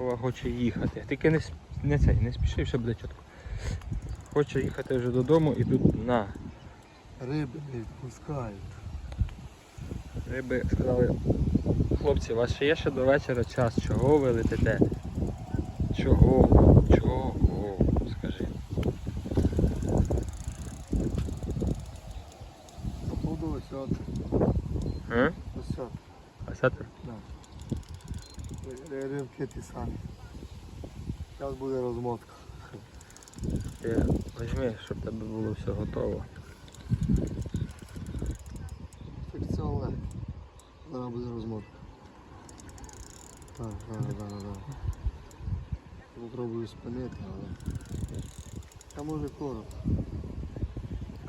Вова хоче їхати. Тільки не, не цей, не спіши, все буде чітко. Хоче їхати вже додому і тут на. Риби не відпускають. Риби сказали, хлопці, у вас ще є ще до вечора час, чого ви летите? Чого? Чого? Скажи. Походу от. А? От. А сетер? Ри- Рибки ті самі. Зараз буде розмотка. Ти візьми, щоб тебе було все готово. Фікціонне. Зараз буде розмотка. Так, зараз, зараз, зараз. Попробую спинити, але. Та може короб.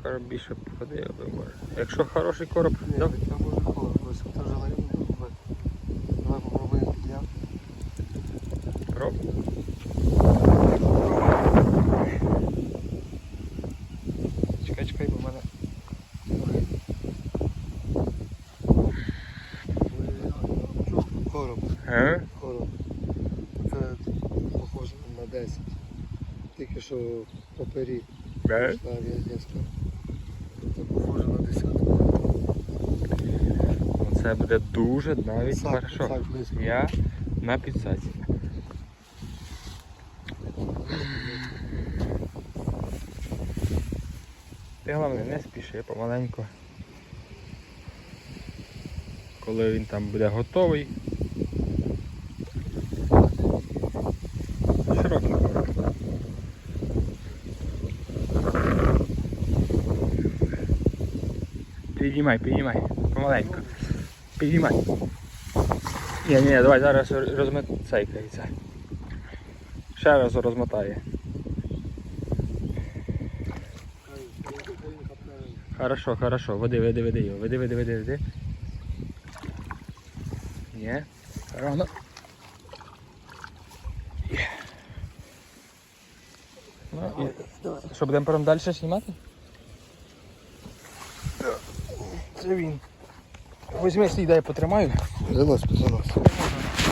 Короб більше походив би може. Якщо хороший короб, Ні, да? та може короб. Ось хто вже на рівні робити. Давай попробуємо підняти. Роб. Чекай, чекай, бо в мене. Короб. А? Короб. Це похоже на 10. Тільки що попері. Да? Це похоже на десятку. Ну, Це буде дуже навіть Сак, хорошо. сак. Я на підсаці. Головне не спіши помаленьку. Коли він там буде готовий. Широкий короб. Підіймай, підіймай, помаленьку. Підіймай. Ні, ні, давай зараз розмотайкається. Ще раз розмотає. Хорошо, хорошо, веди, веди, веди його, веди, веди, веди, веди. Ні, рано. Є. Ну, і... Що, будемо потім далі знімати? Це він. Візьми, дай потримаю. Занос, занос.